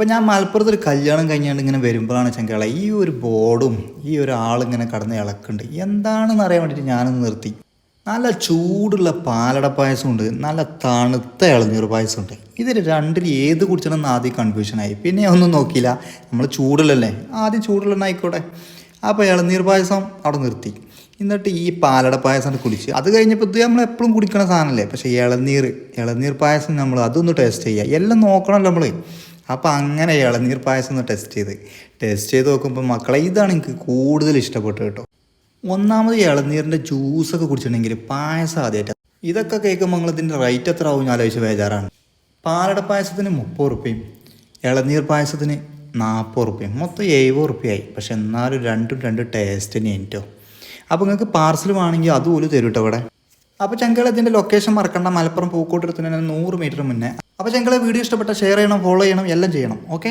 അപ്പം ഞാൻ മലപ്പുറത്ത് ഒരു കല്യാണം കഴിഞ്ഞാണ്ട് ഇങ്ങനെ വരുമ്പോഴാണ് ചങ്കള ഈ ഒരു ബോർഡും ഈ ഒരു ആളിങ്ങനെ കടന്ന് ഇളക്കുന്നുണ്ട്. എന്താണെന്ന് അറിയാൻ വേണ്ടിയിട്ട് ഞാനൊന്ന് നിർത്തി. നല്ല ചൂടുള്ള പാലട പായസമുണ്ട് നല്ല തണുത്ത ഇളനീർ പായസമുണ്ട്. ഇതിൽ രണ്ടിൽ ഏത് കുടിച്ചണമെന്ന് ആദ്യം കൺഫ്യൂഷനായി പിന്നെ ഒന്നും നോക്കിയില്ല. നമ്മൾ ചൂടുള്ളല്ലേ? ആദ്യം ചൂടുള്ള ആയിക്കോട്ടെ. അപ്പോൾ ഇളനീർ പായസം അവിടെ നിർത്തി. എന്നിട്ട് ഈ പാലട പായസം കുടിച്ച്. അത് കഴിഞ്ഞപ്പോൾ ഇത് നമ്മൾ എപ്പോഴും കുടിക്കണ സാധനമല്ലേ? പക്ഷേ ഇളനീർ ഇളനീർ പായസം നമ്മൾ അതൊന്ന് ടേസ്റ്റ് ചെയ്യുക. എല്ലാം നോക്കണമല്ലോ നമ്മൾ. അപ്പോൾ അങ്ങനെ ഇളനീർ പായസം ഒന്ന് ടെസ്റ്റ് ചെയ്ത്. ടെസ്റ്റ് ചെയ്ത് നോക്കുമ്പോൾ മക്കളെ ഇതാണ് എനിക്ക് കൂടുതൽ ഇഷ്ടപ്പെട്ടത് കേട്ടോ. ഒന്നാമത് ഇളനീരിന്റെ ജ്യൂസൊക്കെ കുടിച്ചിട്ടുണ്ടെങ്കിൽ പായസം ആദ്യമായിട്ട് ഇതൊക്കെ കേൾക്കുമ്പോൾ നിങ്ങൾ ഇതിന്റെ റേറ്റ് എത്ര ആവും ആലോചിച്ച് ബേജാറാണ്. പാലട പായസത്തിന് മുപ്പത് റുപ്യയും ഇളനീർ പായസത്തിന് നാൽപ്പത് റുപ്യയും മൊത്തം എഴുപത് റുപ്യയായി പക്ഷെ എന്നാലും രണ്ടും രണ്ട് തന്നെ കേട്ടോ അപ്പോൾ നിങ്ങൾക്ക് പാർസൽ വേണമെങ്കിൽ അതുപോലെ തരും കേട്ടോ ഇവിടെ. അപ്പോൾ ചങ്കൾ ഇതിന്റെ ലൊക്കേഷൻ മറക്കണ്ട. മലപ്പുറം പൂക്കോട്ടെടുത്തിന് നൂറ് മീറ്റർ മുന്നേ അപ്പോൾ ഞങ്ങളെ വീഡിയോ ഇഷ്ടപ്പെട്ട ഷെയർ ചെയ്യണം ഫോളോ ചെയ്യണം എല്ലാം ചെയ്യണം. ഓക്കെ